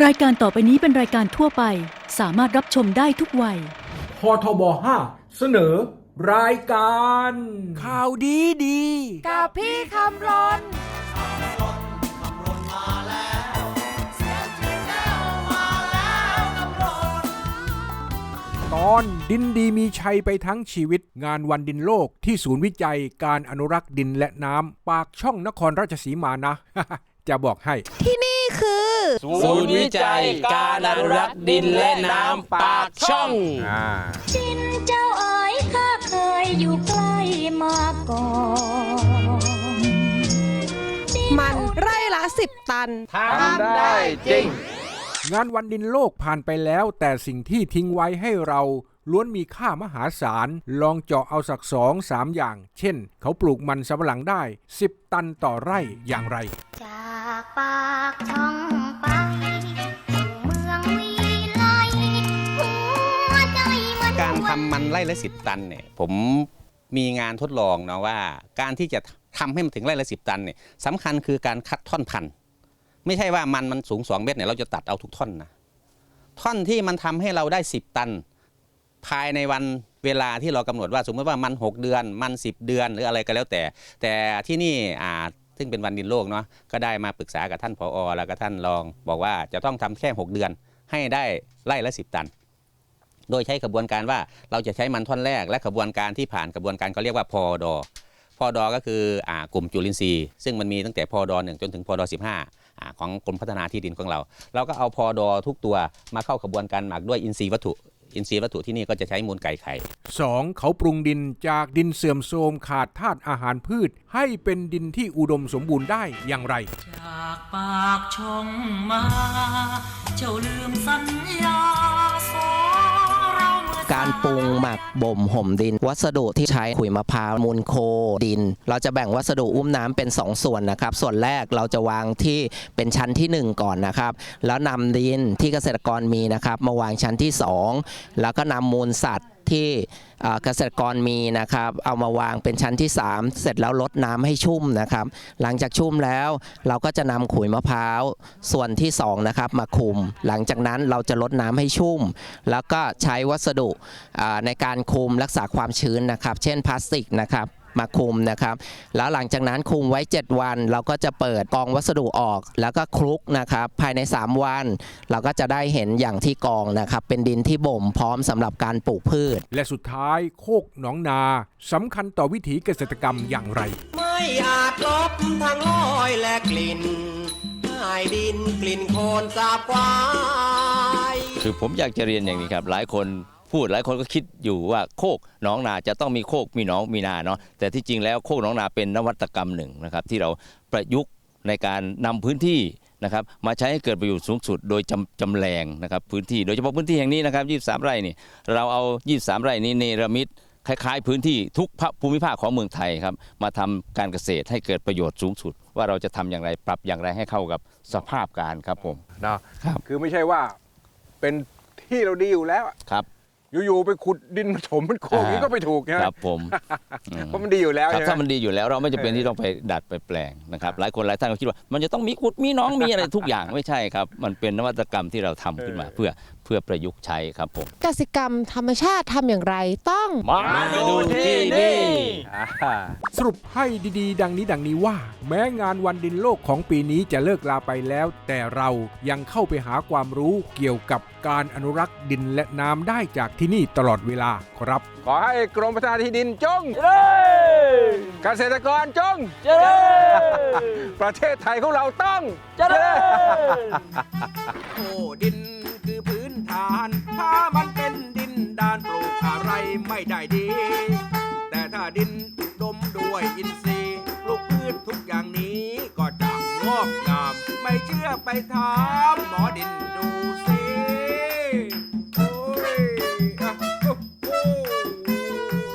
รายการต่อไปนี้เป็นรายการทั่วไป สามารถรับชมได้ทุกวัย พทบ5เสนอ รายการ ข่าวดีดี กับพี่คำรนตอนดินดีมีชัยไปทั้งชีวิตงานวันดินโลกที่ศูนย์วิจัยการอนุรักษ์ดินและน้ำปากช่องนครราชสีมานะ จะบอกให้ ที่นี่คือ ศูนย์วิจัยการอนุรักษ์ดินและน้ำปากช่องดินเจ้าเอ๋ยข้าเคยอยู่ใกล้มาก่อน มันไร่ละสิบตัน ทำได้จริง งานวันดินโลกผ่านไปแล้ว แต่สิ่งที่ทิ้งไว้ให้เราล้วนมีค่ามหาศาล ลองเจาะเอาสักสองสามอย่าง เช่น เขาปลูกมันสำปะหลังได้ 10 ตันต่อไร่อย่างไรจา มันการทำมันไร่ละสิบตันเนี่ยผมมีงานทดลองเนาะว่า การที่จะทำให้มันถึงไร่ละสิบตันเนี่ยสำคัญคือการคัดท่อนพันธุ์ไม่ใช่ว่ามันมันสูง2เมตรเนี่ยเราจะตัดเอาทุกท่อนนะท่อนที่มันทำให้เราได้10ตัน ภายในวันเวลาที่เรากำหนดว่าสมมติว่ามัน 6 เดือนมัน 10 เดือนหรืออะไรก็แล้วแต่ แต่ที่นี่อ่าซึ่งเป็นวันดินโลกเนาะก็ได้มาปรึกษากับท่านผอแล้วก็ท่านรอง บอกว่าจะต้องทำแค่ 6 เดือนให้ได้ไร่ละ 10 ตัน โดยใช้กระบวนการว่าเราจะใช้มันท่อนแรก และกระบวนการที่ผ่านกระบวนการเขาเรียกว่าพอดอพอดอก็คืออ่ากลุ่มจุลินทรีย์ซึ่งมันมีตั้งแต่พอดอหนึ่งจนถึงพอดอสิบห้าของกรมพัฒนาที่ดินของเรา เราก็เอาพอดอทุกตัวมาเข้ากระบวนการหมักด้วยอินทรีย์วัตถุ อินทรีย์วัตถุที่นี่ก็จะใช้มูลไก่ไข่ 2. เขาปรุงดินจากดินเสื่อมโทรมขาดธาตุอาหารพืช ให้เป็นดินที่อุดมสมบูรณ์ได้อย่างไร จากปากช่องมา เจ้าลืมสัญญาสอ ปรุงหมักบ่มห่มดิน วัสดุที่ใช้ขุยมะพร้าวมูลโคดิน เราจะแบ่งวัสดุอุ้มน้ำเป็น 2 ส่วนนะครับ ส่วนแรกเราจะวางที่เป็นชั้นที่ 1 ก่อนนะครับ แล้วนำดินที่เกษตรกรมีนะครับ มาวางชั้นที่ 2 แล้วก็นำมูลสัตว์ ที่เกษตรกรมีนะครับ เอามาวางเป็นชั้นที่ 3 เสร็จแล้วลดน้ำให้ชุ่มนะครับ หลังจากชุ่มแล้วเราก็จะนำขุยมะพร้าวส่วนที่2นะครับมาคลุม หลังจากนั้นเราจะลดน้ำให้ชุ่ม แล้วก็ใช้วัสดุในการคลุมรักษาความชื้นนะครับ เช่นพลาสติกนะครับ มาคลุมนะครับ แล้วหลังจากนั้นคลุมไว้ 7 วัน เราก็จะเปิดกองวัสดุออก แล้วก็คลุกนะครับ ภายใน 3 วัน เราก็จะได้เห็นอย่างที่กองนะครับ เป็นดินที่บ่มพร้อมสำหรับการปลูกพืช และสุดท้ายโคกหนองนาสำคัญต่อวิถีเกษตรกรรมอย่างไร ไม่อาจลบทางลอยและกลิ่นให้ดินกลิ่นโคลนสาบควายคือผมอยากจะเรียนอย่างนี้ครับ หลายคน พูดหลายคนก็คิดอยู่ว่าโคกหนองนาจะต้องมีโคกมีหนองมีนาเนาะแต่ที่จริงแล้วโคกหนองนาเป็นนวัตกรรมหนึ่งนะครับที่เราประยุกต์ในการนำพื้นที่นะครับมาใช้ให้เกิดประโยชน์สูงสุดโดยจำจำแรงนะครับพื้นที่โดยเฉพาะพื้นที่แห่งนี้นะครับ23 ไร่นี่เราเอา 23 ไร่นี้เนรมิตคล้ายๆ พื้นที่ทุกภาคภูมิภาคของเมืองไทยครับมาทำการเกษตรให้เกิดประโยชน์สูงสุด ว่าเราจะทำอย่างไรปรับอย่างไรให้เข้ากับสภาพการครับผมนะครับคือไม่ใช่ว่าเป็นที่เราดีอยู่แล้วอะครับ อยู่ๆไปขุดดินมาถมมันโคกนี้ก็ไปถูกใช่ไหมครับผมอืมเพราะมันดีอยู่แล้วครับใช่ไหมถ้ามันดีอยู่แล้วเราไม่จำเป็นที่ต้องไปดัดไปแปลงนะครับหลายคนหลายท่านก็คิดว่า มันจะต้องมีขุดมีหน้องมีอะไรทุกอย่างไม่ใช่ครับ มันเป็นนวัตกรรมที่เราทำขึ้นมา เพื่อเพื่อประยุกต์ใช้ครับผมกสิกรรมธรรมชาติทำอย่างไรต้อง มาดูที่นี่ สรุปให้ดีๆ ดังนี้ดังนี้ว่า แม้งานวันดินโลกของปีนี้จะเลิกลาไปแล้ว แต่เรายังเข้าไปหาความรู้เกี่ยวกับการอนุรักษ์ดินและน้ำได้จากที่นี่ตลอดเวลาครับ ขอให้กรมพัฒนาที่ดินจงเกษตรกรจงประเทศไทยของเราต้องโอ้ดินคือพื้นฐาน ถ้ามันเป็นดินดานปลูกอะไรไม่ได้ดีแต่ ถ้าดินอุดมด้วยอินทรีย์ปลูกพืชทุกอย่างนี้ ก็จะงอกงาม ไม่เชื่อไปถามหมอดินดูสิโอ้ยอะโอ้โห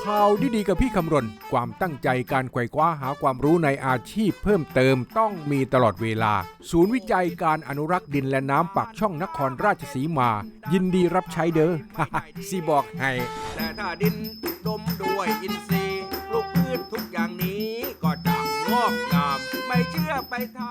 ข่าวดีๆกับพี่คำรณ ความตั้งใจการไขว่คว้าหาความรู้ในอาชีพเพิ่มเติมต้องมีตลอดเวลา ศูนย์วิจัยการอนุรักษ์ดินและน้ำปากช่องนครราชสีมา ยินดีรับใช้เด้อ สิบอกให้ แต่ถ้าดินอุดมด้วยอินทรีย์ ปลู